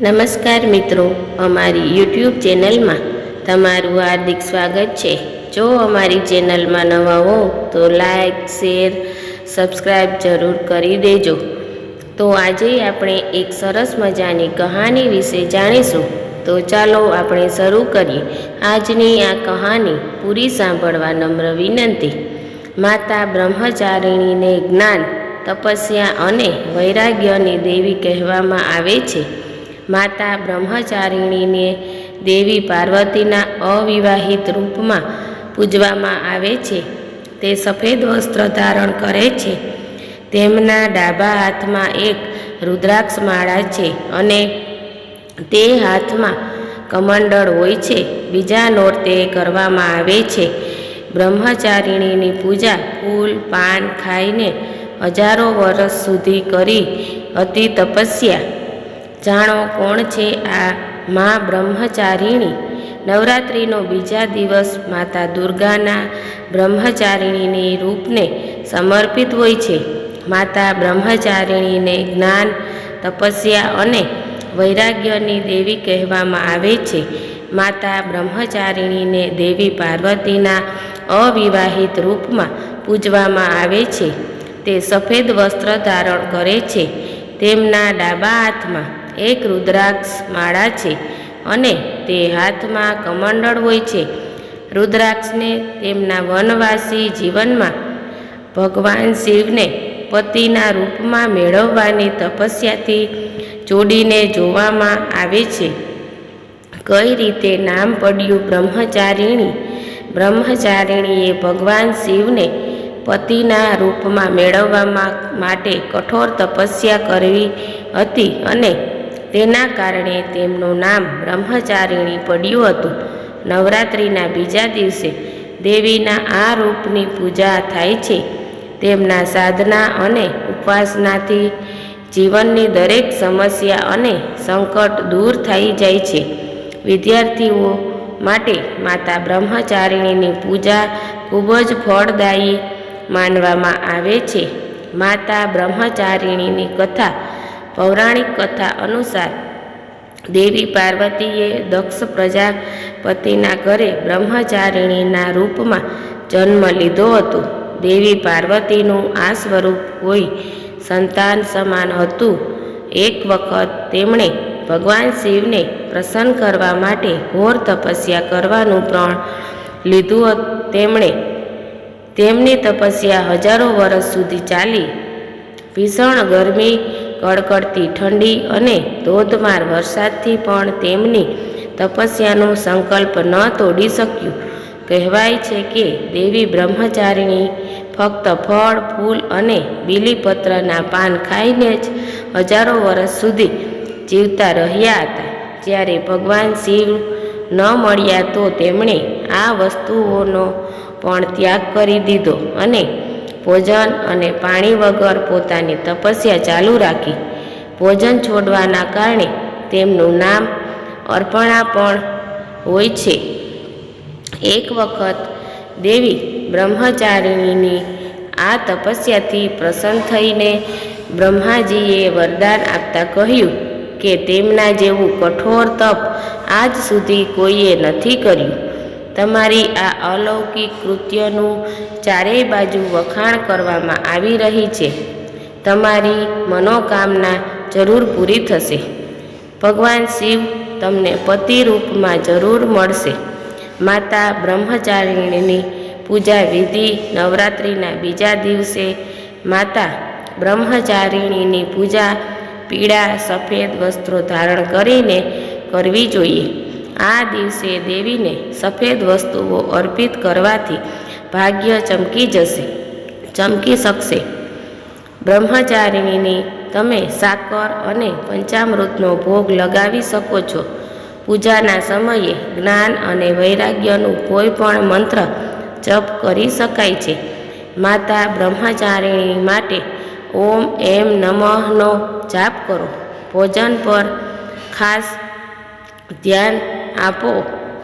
નમસ્કાર મિત્રો, અમારી યુટ્યુબ ચેનલમાં તમારું હાર્દિક સ્વાગત છે. જો અમારી ચેનલમાં નવા હો, તો લાઈક શેર સબસ્ક્રાઈબ જરૂર કરી દેજો. તો આજે આપણે એક સરસ મજાની કહાની વિશે જાણીશું. તો ચાલો આપણે શરૂ કરીએ. આજની આ કહાની પૂરી સાંભળવા નમ્ર વિનંતી. માતા બ્રહ્મચારિણીને જ્ઞાન, તપસ્યા અને વૈરાગ્યની દેવી કહેવામાં આવે છે. માતા બ્રહ્મચારિણીને દેવી પાર્વતીના અવિવાહિત રૂપમાં પૂજવામાં આવે છે. તે સફેદ વસ્ત્ર ધારણ કરે છે. તેમના ડાબા હાથમાં એક રુદ્રાક્ષ માળા છે અને તે હાથમાં કમંડળ હોય છે. બીજા નોરતે કરવામાં આવે છે. બ્રહ્મચારિણીની પૂજા ફૂલ, પાન ખાઈને હજારો વર્ષ સુધી કરી અતિ તપસ્યા જાણો કોણ છે આ મા બ્રહ્મચારિણી? નવરાત્રિનો બીજા દિવસ માતા દુર્ગાના બ્રહ્મચારિણીની રૂપને સમર્પિત હોય છે. માતા બ્રહ્મચારિણીને જ્ઞાન, તપસ્યા અને વૈરાગ્યની દેવી કહેવામાં આવે છે. માતા બ્રહ્મચારિણીને દેવી પાર્વતીના અવિવાહિત રૂપમાં પૂજવામાં આવે છે. તે સફેદ વસ્ત્ર ધારણ કરે છે. તેમના ડાબા હાથમાં એક રુદ્રાક્ષ માળા છે અને તે હાથમાં કમંડળ હોય છે. રુદ્રાક્ષને તેમના વનવાસી જીવનમાં ભગવાન શિવને પતિના રૂપમાં મેળવવાની તપસ્યાથી જોડીને જોવામાં આવે છે. કઈ રીતે નામ પડ્યું બ્રહ્મચારિણી? બ્રહ્મચારિણીએ ભગવાન શિવને પતિના રૂપમાં મેળવવામાં માટે કઠોર તપસ્યા કરવી હતી અને તેના કારણે તેમનું નામ બ્રહ્મચારિણી પડ્યું હતું. નવરાત્રિના બીજા દિવસે દેવીના આ રૂપની પૂજા થાય છે. તેમના સાધના અને ઉપાસનાથી જીવનની દરેક સમસ્યા અને સંકટ દૂર થઈ જાય છે. વિદ્યાર્થીઓ માટે માતા બ્રહ્મચારિણીની પૂજા ખૂબ જ ફળદાયી માનવામાં આવે છે. માતા બ્રહ્મચારિણીની કથા પૌરાણિક કથા અનુસાર દેવી પાર્વતીએ દક્ષ પ્રજાપતિના ઘરે બ્રહ્મચારિણીના રૂપમાં જન્મ લીધો હતો. દેવી પાર્વતીનું આ સ્વરૂપ કોઈ સંતાન સમાન હતું. એક વખત તેમણે ભગવાન શિવને પ્રસન્ન કરવા માટે ઘોર તપસ્યા કરવાનું પ્રણ લીધું તેમણે તેમની તપસ્યા હજારો વર્ષ સુધી ચાલી. ભીષણ ગરમી કડકડતી ઠંડી અને ધોધમાર વરસાદથી પણ તેમની તપસ્યાનો સંકલ્પ ન તોડી શક્યું. કહેવાય છે કે દેવી બ્રહ્મચારિણી ફક્ત ફળ, ફૂલ અને બીલીપત્રના પાન ખાઈને જ હજારો વર્ષ સુધી જીવતા રહ્યા હતા. જ્યારે ભગવાન શિવ ન મળ્યા તો તેમણે આ વસ્તુઓનો પણ ત્યાગ કરી દીધો અને ભોજન અને પાણી વગર પોતાની તપસ્યા ચાલુ રાખી. ભોજન છોડવાના કારણે તેમનું નામ અર્પણા પણ હોય છે. એક વખત દેવી બ્રહ્મચારિણીની આ તપસ્યાથી પ્રસન્ન થઈને બ્રહ્માજીએ વરદાન આપતા કહ્યું કે તેમના જેવું કઠોર તપ આજ સુધી કોઈએ નથી કર્યું. તમારી આ અલૌકિક કૃત્યનું ચારેય બાજુ વખાણ કરવામાં આવી રહી છે. તમારી મનોકામના જરૂર પૂરી થશે. ભગવાન શિવ તમને પતિ રૂપમાં જરૂર મળશે. માતા બ્રહ્મચારિણીની પૂજા વિધિ નવરાત્રિના બીજા દિવસે માતા બ્રહ્મચારિણીની પૂજા પીળા સફેદ વસ્ત્રો ધારણ કરીને કરવી જોઈએ. આ દિવસે દેવીને સફેદ વસ્તુઓ અર્પિત કરવાથી ભાગ્ય ચમકી જશે, ચમકી શકશે. બ્રહ્મચારિણીની તમે સાકર અને પંચામૃતનો ભોગ લગાવી શકો છો. પૂજાના સમયે જ્ઞાન અને વૈરાગ્યનું કોઈ પણ મંત્ર જપ કરી શકાય છે. માતા બ્રહ્મચારિણી માટે ઓમ એમ નમઃનો જાપ કરો. ભોજન પર ખાસ ધ્યાન આપો.